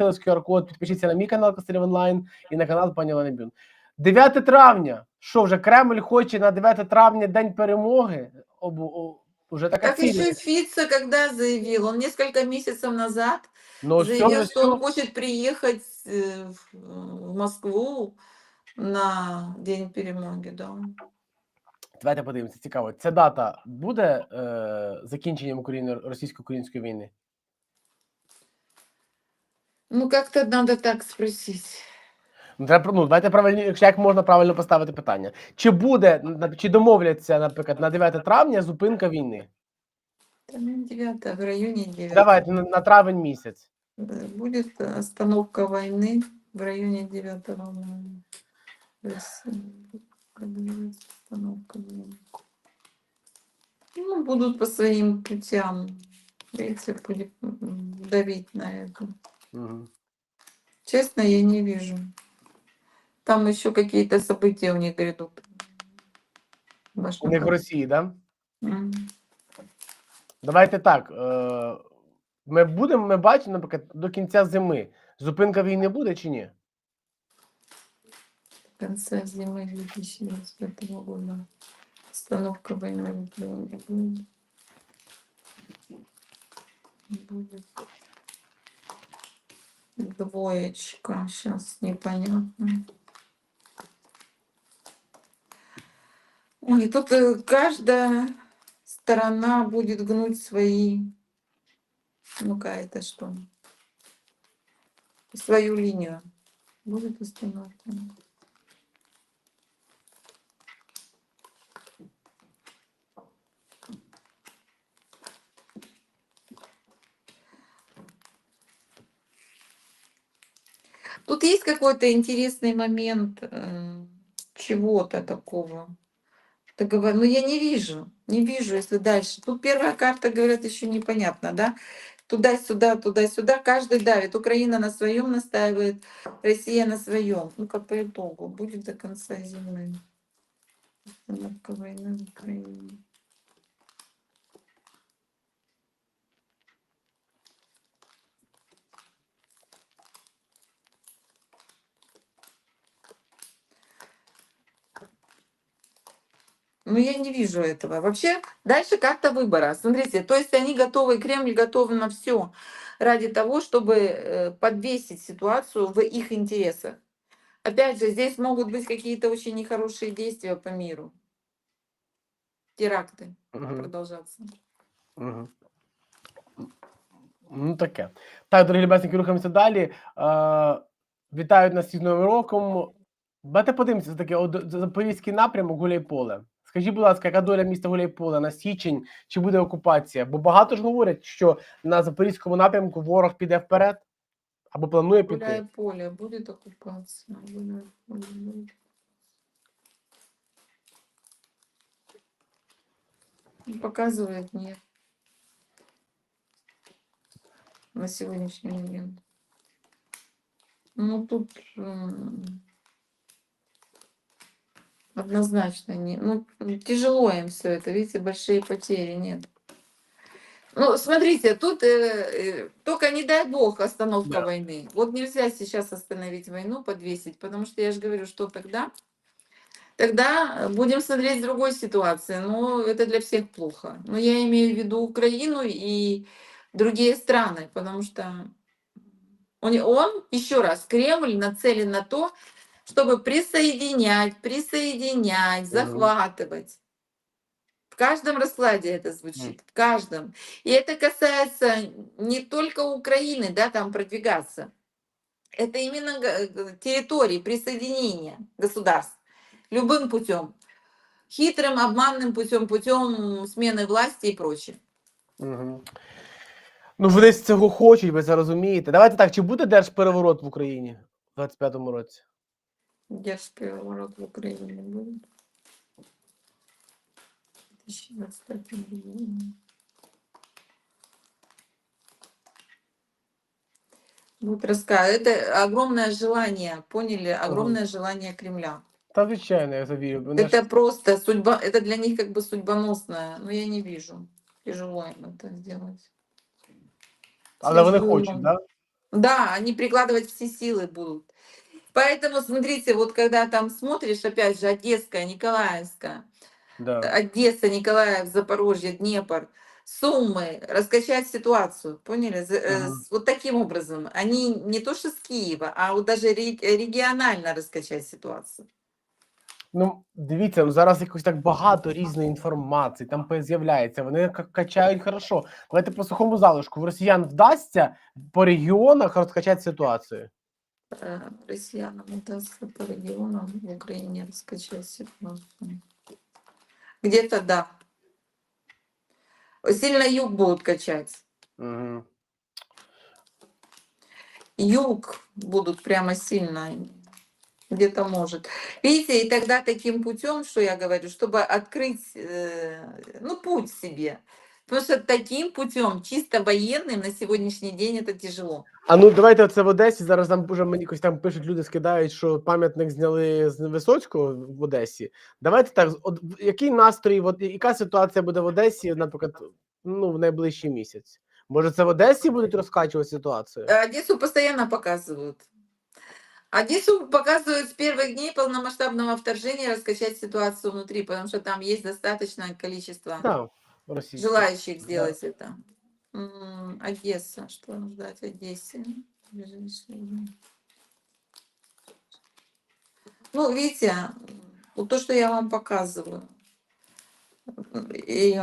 ось QR-код, підпишіться на мій канал Костелів Онлайн і на канал пані Олени Бюн. 9 травня. Що вже Кремль хоче на 9 травня День перемоги? Обу, уже така Как еще. Фица когда заявил, он несколько месяцев назад Ну, ось заявил, цьому что он всьому- хочет приехать э, в Москву на День перемоги, да. Давайте подивимося, цікаво. Ця дата буде е, закінченням російсько-української війни? Ну, как-то надо так спросить. Ну, треба, ну, давайте правильні, якщо як можна правильно поставити питання. Чи буде, на- чи домовляться, наприклад, на 9 травня зупинка війни? Там 9, в районе 9. Давайте на, на травень місяць. Да, Будет остановка войны в районе 9 мая. Россия. Объявится Остановка войны. Ну, будут по своим путям. Видите, будет м, давить на это. Угу. Честно, я не вижу. Там еще какие-то события у них грядут. Ваш У них в накал. Росії, да? М. Давайте так. Е, ми будемо, ми бачимо, наприклад, до кінця зими. Зупинка війни буде чи ні? В конце зимы 2025 года. Остановка войны в Украине будет. Двоечка. Сейчас непонятно. Ой, тут э, каждая сторона будет гнуть свои. Ну-ка, это что? Свою линию. Будет остановка. Тут есть какой-то интересный момент э, чего-то такого. Так говорю, но я не вижу, не вижу, если дальше. Тут первая карта, говорят, еще непонятно, да? Туда-сюда, туда-сюда, каждый давит. Украина на своем настаивает, Россия на своем. Ну, как по итогу, будет до конца зимы. Остановка войны в Украине. Ну, я не вижу этого. Вообще, дальше карта выбора. Смотрите, то есть они готовы, Кремль готов на все ради того, чтобы э, подвесить ситуацию в их интересах. Опять же, здесь могут быть какие-то очень нехорошие действия по миру. Теракты Мгм. продолжаться. Угу. Ну, таке. Так, дорогі любесники, рухаємося далі. Е, вітають нас із Новим роком. Давайте подивимося таке от, Запорізький напрямок Гуляйполе. Скажіть, будь ласка, яка доля міста Гуляйполе на січень? Чи буде окупація? Бо багато ж говорять, що на Запорізькому напрямку ворог піде вперед або планує піти. поле, будет оккупация. Гуляй поле, будет. Ну, Показывает нет. На сегодняшний момент. Ну, тут однозначно не. Ну, тяжело им все это. Видите, большие потери нет. Ну, смотрите, тут э, э, только не дай бог остановка Да. войны. Вот нельзя сейчас остановить войну, подвесить, потому что я же говорю, что тогда, тогда будем смотреть другой ситуации. Но это для всех плохо. Но я имею в виду Украину и другие страны, потому что он, он еще раз, Кремль нацелен на то, чтобы присоединять, присоединять, захватывать. В каждом раскладе это звучит, в каждом. И это касается не только Украины, да, там продвигаться. Это именно г- г- территории присоединения государств любым путем. Хитрым, обманным путем, путем смены власти и прочее. Угу. Ну, вони з цього хочуть, ви це розумієте. Давайте так, чи буде держпереворот в Україні в 25-му році? Держпереворот в Украине будет. 2025 году. Рассказывать. Это огромное желание, поняли? Огромное желание Кремля. Та звичайно, я завірю. Вони ж- Это просто судьба, это для них как бы судьбоносное, но я не вижу. Тяжело им это сделать. Але вони хочуть? Да? Да, они прикладывать все силы будут. Поэтому, смотрите, вот когда там смотришь, опять же, Одесская, Николаевская, Да. Одесса, Николаев, Запорожье, Днепр, Суммы, раскачать ситуацию, поняли? За- э, Ага. с- Вот таким образом. Они не то что с Киева, а вот даже ре- регионально раскачать ситуацию. Ну, дивіться, ну зараз якось так багато різної інформації там по- з'являється. Вони ка- качають хорошо. Давайте по сухому залишку. В росіян вдасться по регіонах розкачати ситуацію. Э, Россиянам удастся по регионам в Украине раскачать ситуацию. Где-то да. Сильно юг будут качать. Угу. Юг будут прямо сильно. Где-то может. Видите, и тогда таким путем, что я говорю, чтобы открыть, э, ну, путь себе. Потому что таким путем, чисто военным, на сегодняшний день это тяжело. А ну давайте оце в Одесі. Зараз там вже мені якось там пишуть, люди скидають, що пам'ятник зняли з Висоцького в Одесі. Давайте так, от в- який настрій, от яка ситуація буде в Одесі, наприклад, ну в найближчий місяць? Може, це в Одесі будуть розкачувати ситуацію? А Одессу постоянно показывают. Одессу показывают с первых дней полномасштабного вторжения раскачать ситуацию внутри, потому что там есть достаточное количество Так, Російські. желающих Да. сделать это. М, Одесса, что нам ждать Одессе? Ну, видите, вот то, что я вам показываю. И,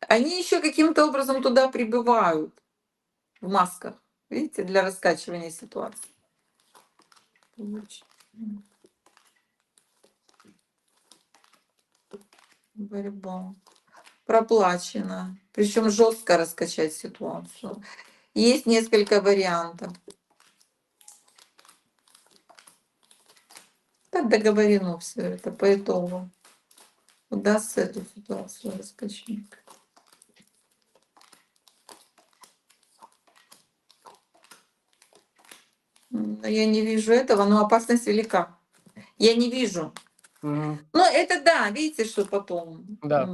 они еще каким-то образом туда прибывают в масках, видите, для раскачивания ситуации. Борьба. Проплачено. Причем жестко раскачать ситуацию. Есть несколько вариантов. Так договорено все это по итогу. Удастся эту ситуацию раскачать. М, Я не вижу этого, но опасность велика. Я не вижу. Мгм. Ну, это да, видите, что потом. Да.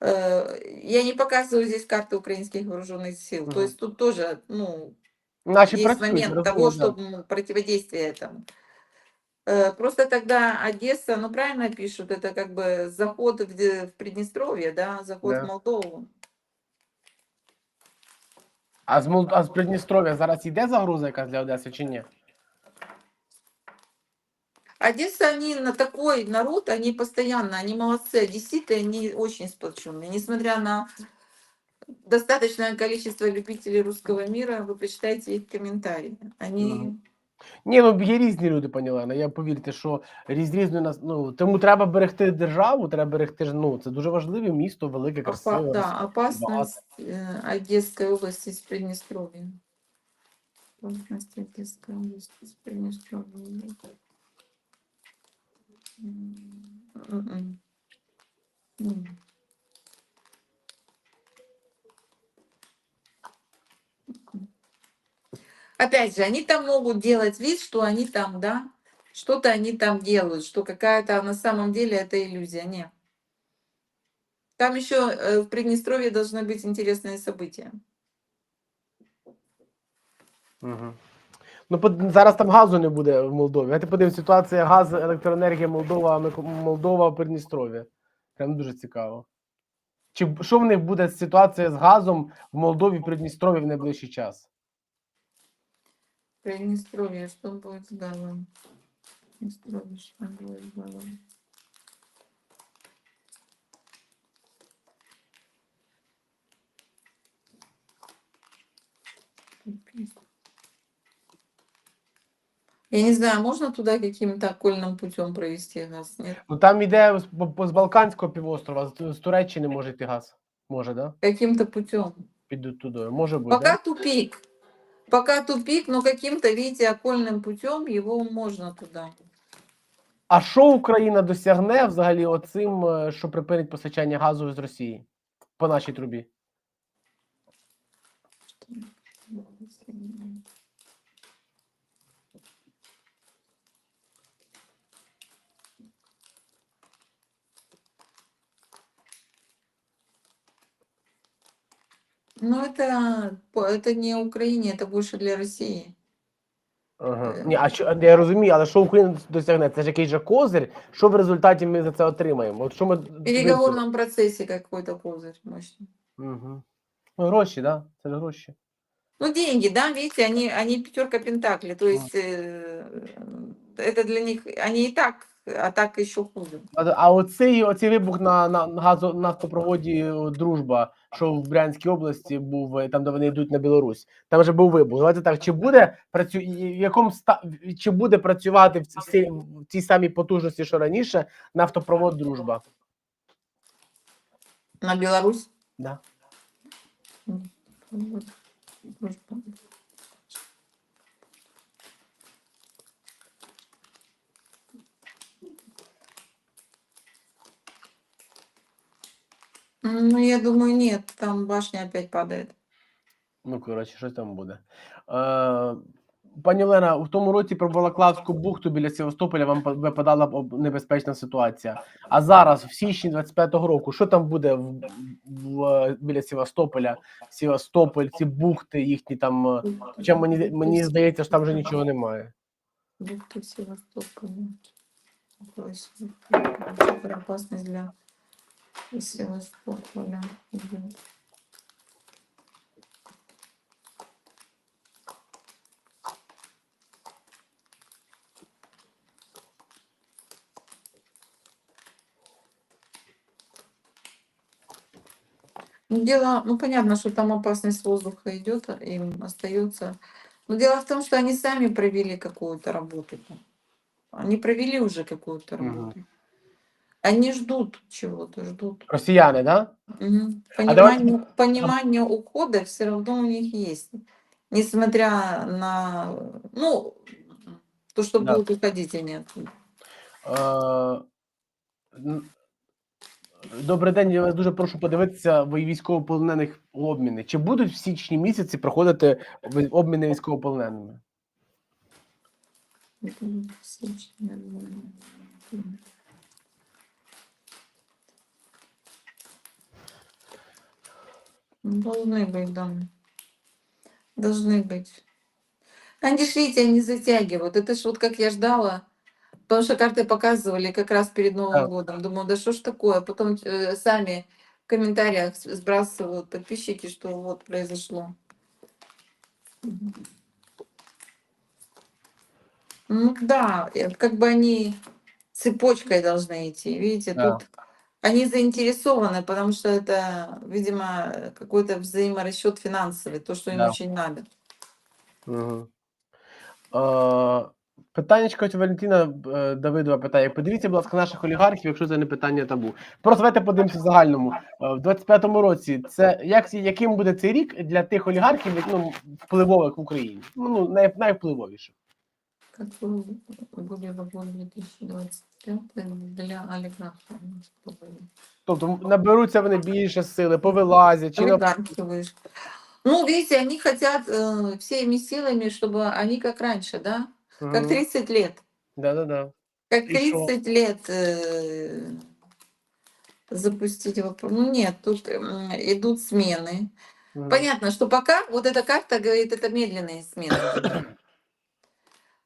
М, э, Я не показываю здесь карты украинских вооруженных сил. То Мгм. есть тут тоже, ну, Наші есть працюють, момент розумію, того, да. что м, противодействие этому. Э, Просто тогда Одесса, ну правильно пишут, это как бы заход в, Де- в Приднестровье, да, заход Да. в Молдову. А з Мол... а з Придністров'я зараз йде загроза якась для Одеси чи ні? Одесса, они на такой народ, они постоянно, они молодцы, одесситы, они очень сплоченные. Несмотря на достаточное количество любителей русского мира, вы почитайте их комментарии. Они Мгм. Ні, ну є різні люди, пані Олена. Я повірте, що різ різної нас. Ну тому треба берегти державу, треба берегти ж. Ну це дуже важливе місто, велике, опа- красиве. да, опасность э, Одесской области с Приднестровья. Опасность Одесской области с Опять же, они там могут делать вид, что они там, да, что-то они там делают, что какая-то на самом деле это иллюзия. Нет. Там еще э, в Приднестровье должны быть интересные события. Угу. Ну, зараз там газу не буде в Молдові. Давайте подивимось, ситуація газ, електроенергія Молдова, Молдова, Придністров'я. Прям дуже цікаво. Чи що в них буде ситуація з газом в Молдові, Придністров'ї в найближчий час? Приднестровье, что будет с газом? Будет с газом? Я не знаю, можно туда каким-то окольным путем провести газ? Нет. Ну там іде з, з Балканського півострова, з, з Туреччини може йти газ. Може, да? Каким-то путем. Підуть туди. Може бути. Пока Да? тупик. Пока тупик, но каким-то, видите, окольным путем его можно туда. А що Україна досягне взагалі оцим, е, що припинить постачання газу з Росії по нашій трубі? Ну, это, по- это не Украине, это больше для России. Ага. Е. Ні, а що я розумію, але що Україна досягне? Це ж якийсь же козир. Що в результаті ми за це отримаємо? От що ми В переговорном процессе какой-то козырь мощный. Угу. Ну, гроші, да? Це ж гроші. Ну, деньги, да, видите, они, они пятерка пентаклей, то есть э, это для них, они и так, а так еще хуже. А, а оцей, оцей вибух на, на на газо, нафтопроводі о, Дружба, що в Брянській області був, е, там, де вони йдуть на Білорусь. Там вже був вибух. Давайте так, чи буде працю... в якому ста... чи буде працювати в ці- цій, в цій самій потужності, що раніше, нафтопровод Дружба? На Беларусь? Да. М, вот, дружба. Ну, я думаю, нет, там башня опять падает. Ну, коротше, щось там буде. Е, пані Олена, у тому році про Балаклавську бухту біля Севастополя вам по- випадала б об- небезпечна ситуація. А зараз, в січні 25-го року, що там буде в, в, біля Севастополя? Севастополь, ці бухти їхні там. е, Хоча мені, мені здається, що там вже нічого немає. Бухта Севастополя. Опасность для Севастополя. идет. Ну, дело, ну понятно, что там опасность воздуха идет, а им остается. Но дело в том, что они сами провели какую-то работу. Они провели уже какую-то работу. Они ждут чего-то, ждут. Росіяни, да? Мгм. А давайте- Понимание, понимание ухода все равно у них есть. Несмотря на, ну, то, что Да. будут уходить они оттуда. Е, н- Добрий день, я вас дуже прошу подивитися ви- військовополонених обміни. Чи будуть в січні місяці проходити ви- обміни військовополоненими? Это Должны быть, да. Должны быть. Они видите, они затягивают. Это ж вот как я ждала. Потому что карты показывали как раз перед Новым Да. годом. Думаю, да что ж такое? Потом э, сами в комментариях с- сбрасывают подписчики, что вот произошло. Мгм. Ну да, э, как бы они цепочкой должны идти. Видите, Да. тут они заинтересованы, потому что это, видимо, э, какой-то взаиморасчет финансовый, то, что им Да. очень надо. Угу. Е, питаннячко від Валентина е, Давидова питає: подивіться, будь ласка, наших олігархів, якщо це не питання табу. Просто давайте подивимося в загальному. Е, в 25-му році це як яким буде цей рік для тих олігархів, які, ну, впливових в Україні? Ну, най, найвпливовіших. Как вы были в год 2025 для олигархов? Тобто наберуться вони більше сили, повилазять чи на Олигархи вышли. Ну, видите, они хотят э, всеми силами, чтобы они как раньше, да? Как 30 лет. Да-да-да. Как И шо? 30 лет э, запустить вопрос. Ну нет, тут м, идут смены. Мгм. Понятно, что пока вот эта карта говорит, это медленные смены.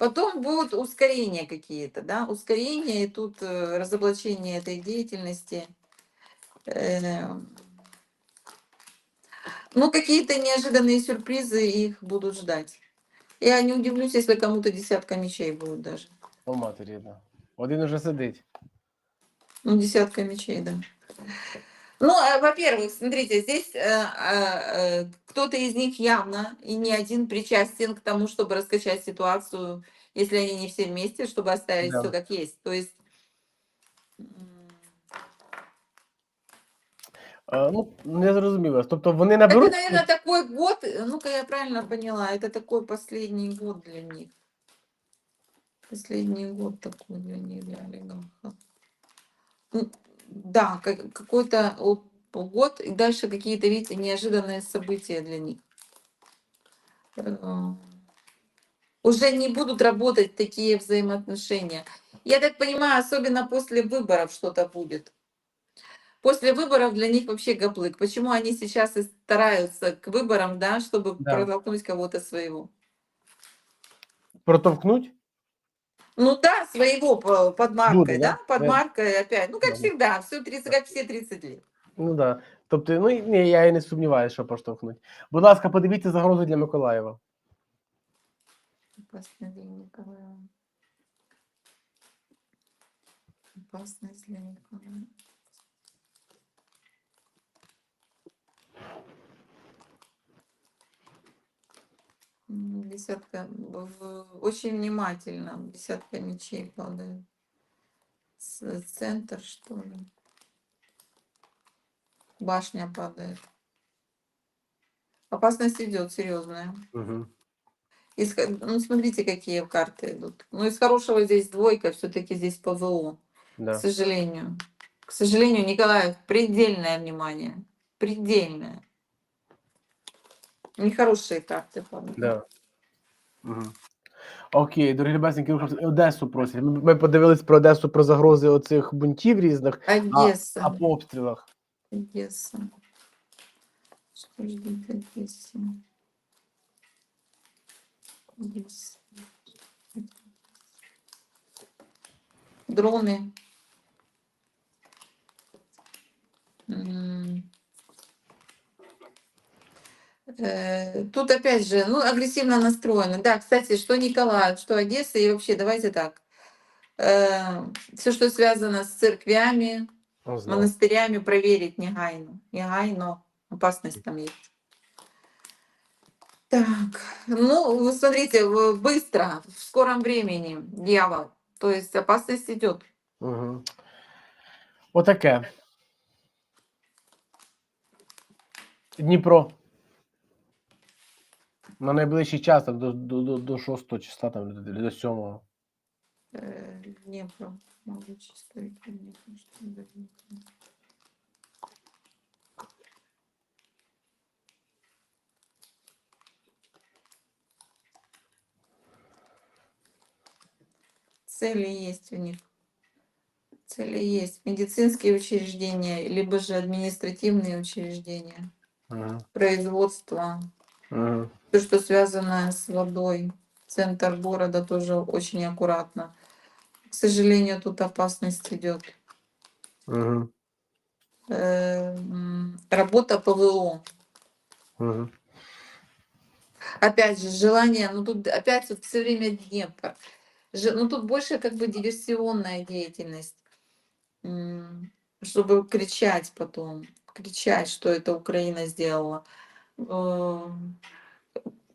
Потом будут ускорения какие-то, да, ускорения, и тут э, разоблачение этой деятельности. Э, Ну, какие-то неожиданные сюрпризы их будут ждать. Я не удивлюсь, если кому-то десятка мечей будет даже. О, матері, рідна. Один уже сидить. Ну, десятка мечей, да. Ну, а, во-первых, смотрите, здесь э, э, э, кто-то из них явно и не один причастен к тому, чтобы раскачать ситуацию, если они не все вместе, чтобы оставить Да. все как есть. То есть, Е, ну, не зрозуміло. Тобто вони это, наберуть. наверное, такой год, э, ну-ка я правильно поняла, это такой последний год для них. Последний год такой для них, для олигархов. Да, как- какой-то год, и дальше какие-то, видите, неожиданные события для них. Э, Уже не будут работать такие взаимоотношения. Я так понимаю, особенно после выборов что-то будет. после выборов для них вообще гаплык. Почему они сейчас и стараются к выборам, да, чтобы Да. протолкнуть кого-то своего? Протовкнуть? Ну да, своего по- под маркой, Дуду, да? да? Под Да. маркой опять. Ну, как Да. всегда, все 30, как все 30 лет. Ну да. Тобто, ну ні, я і не сумніваюся, що поштовхнуть. Будь ласка, подивіться загрози для Миколаєва. Опасный для Николая. Опасность для Николая. Десятка. Очень внимательно. Десятка мечей падает. Центр, что ли? Башня падает. Опасность идет серьезная. Угу. Из, ну, смотрите, какие карты идут. Ну, из хорошего здесь двойка, все-таки здесь ПВО, к Да. сожалению. К сожалению, Николаев, предельное внимание. Предельное. Нехорошие карты, по-моему. Да. Угу. Окей, дорогі любесники, рухаємося. Одесу просять. Ми, ми подивились про Одесу про загрози оцих бунтів різних, а, Одесса. а по обстрілах. Одесса. Что ждет Одесса? Одесса. Дроны. М. Э, Тут опять же, ну, агрессивно настроены. Да, кстати, что Николаев, что Одесса, и вообще, давайте так. все, что связано с церквями, Ну, знаю. монастырями проверить негайно. Негайно. Опасность там есть. Так, ну, вы смотрите, быстро, в скором времени, дьявол. То есть опасность идет. Угу. Отаке. Дніпро. На найближчий час, так, до, до, до, до 6 числа, там, до, до 7. Э, Днепро. Могу чисто это Днепро, что ли, Днепро. Цели есть у них. Цели есть. Медицинские учреждения, либо же административные учреждения, Угу. производство, Угу. Все, что связано с водой. Центр города тоже очень аккуратно. К сожалению, тут опасность идет. Угу. Э, Работа ПВО. Угу. Опять же, желание, ну тут опять вот все время Днепр. Ну тут больше как бы диверсионная деятельность. Чтобы кричать потом, кричать, что это Украина сделала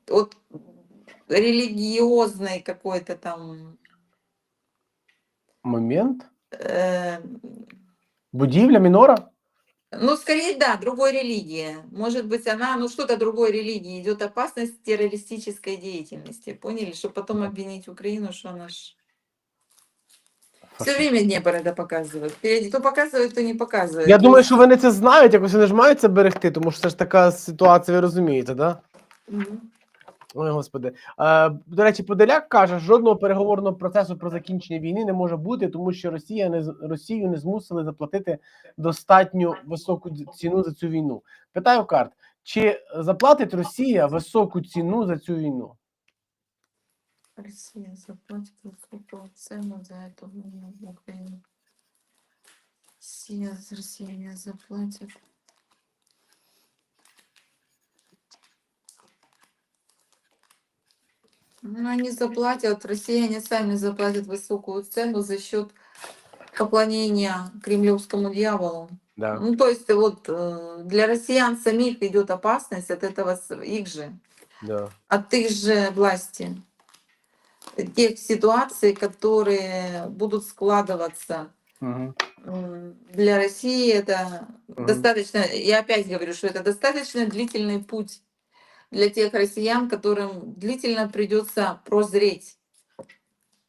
Э, Вот религиозный какой-то там Момент. э, Будівля мінора? Ну, скорее, да, другой религии. Может быть, она, ну, что-то другой религии. Идет опасность террористической деятельности. Поняли? Чтобы потом обвинить Украину, что она ж... Все время Днепр это показывает. Впереди то показывает, то не показывает. Я То думаю, есть- що вони це знають, якось вони ж мають це берегти, тому що це ж така ситуація, ви розумієте, да? Мгм. Ой, господи. Е, до речі, Подоляк каже, жодного переговорного процесу про закінчення війни не може бути, тому що Росія не Росію не змусили заплатити достатньо високу ціну за цю війну. Питаю карт, чи заплатить Росія високу ціну за цю війну? Россия заплатит высокую цену за эту войну в Украину. Россия, Россия заплатит. Ну, они заплатят, россияне сами заплатят высокую цену за счет поклонения кремлевскому дьяволу. Да. Ну, то есть вот э, для россиян самих идет опасность от этого их же, Да. от их же власти, тех ситуаций, которые будут складываться Угу. Для России это Мгм. достаточно, я опять говорю, что это достаточно длительный путь для тех россиян, которым длительно придется прозреть.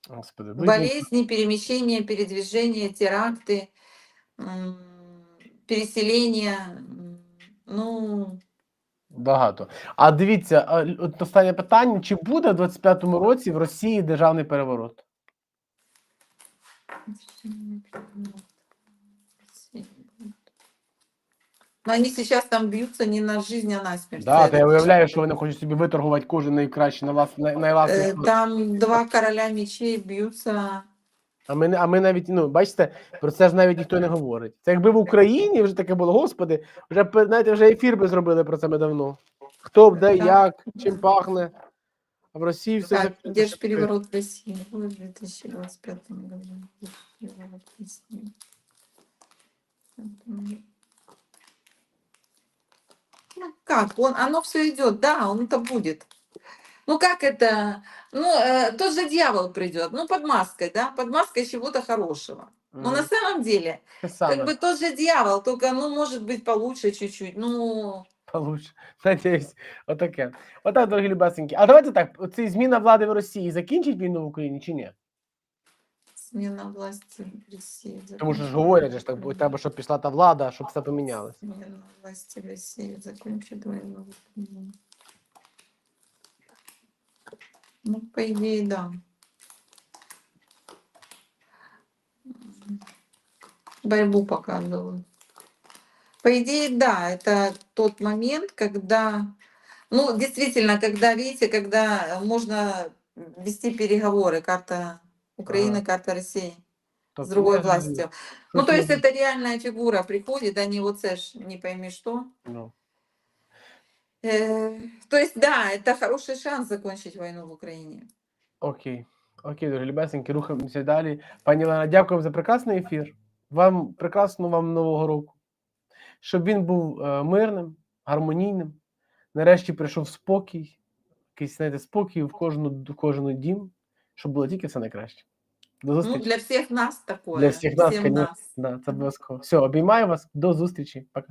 Господи, ви- Болезни, перемещения, передвижения, теракты, м, переселения. м, Ну, багато. А дивіться, а, л- от останнє питання: чи буде в 25-му році в Росії державний переворот? Но они сейчас там бьются не на жизнь, а на смерть. Да, Це то я уявляю, що вони хочуть собі виторгувати кожен найкраще на вас най- найласний. Э, Там два короля мечей бьются. А ми, не- а ми навіть, ну, бачите, про це ж навіть ніхто не говорить. Це якби в Україні вже таке було, господи, вже б, знаєте, вже ефір би зробили про це ми давно. Хто б, де, Так. як, чим пахне. А в Росії все Так, закрито, где же переворот в России? В 2025 году. Переворот в России. Ну как, он, оно все идет, да, он это будет. Ну как это? Ну, э, тот же дьявол придет, ну под маской, да, под маской чего-то хорошего. Но Мгм. на самом деле, Те саме. как бы тот же дьявол, только, ну, может быть, получше чуть-чуть. Ну, Получше. Надіюсь, отаке. Отак, дорогі любесенькі. А давайте так, оці зміна влади в Росії закінчить війну в Україні чи ні? Смена власти в России. Тому що ж говорять, же ж так, бо треба, щоб пішла та влада, щоб все помінялося. Смена власти в России закончит войну. Мгм. Ну, по идее, да. Борьбу показывают. По идее, да, это тот момент, когда, ну, действительно, когда, видите, когда можно вести переговоры, карта Украины, Ага. карта России Тобто, с другой я зрозумів. властью. Ну, Щось то есть ми- это реальная фигура приходит, а не вот це ж не пойми что. Ну, Э, То есть, да, это хороший шанс закончить войну в Украине. Окей. Окей, дорогі любесенькі, рухаємося далі. Пані Лена, дякую за прекрасний ефір. Вам прекрасного вам нового року. Щоб він був е, мирним, гармонійним. Нарешті прийшов спокій, якийсь, знаєте, спокій в кожну, в кожну дім, щоб було тільки все найкраще. До Ну, зустрічі. для всех нас такое. Для всех нас, всем конечно. нас. Да, це обов'язково. Все, обіймаю вас. До зустрічі. Пока.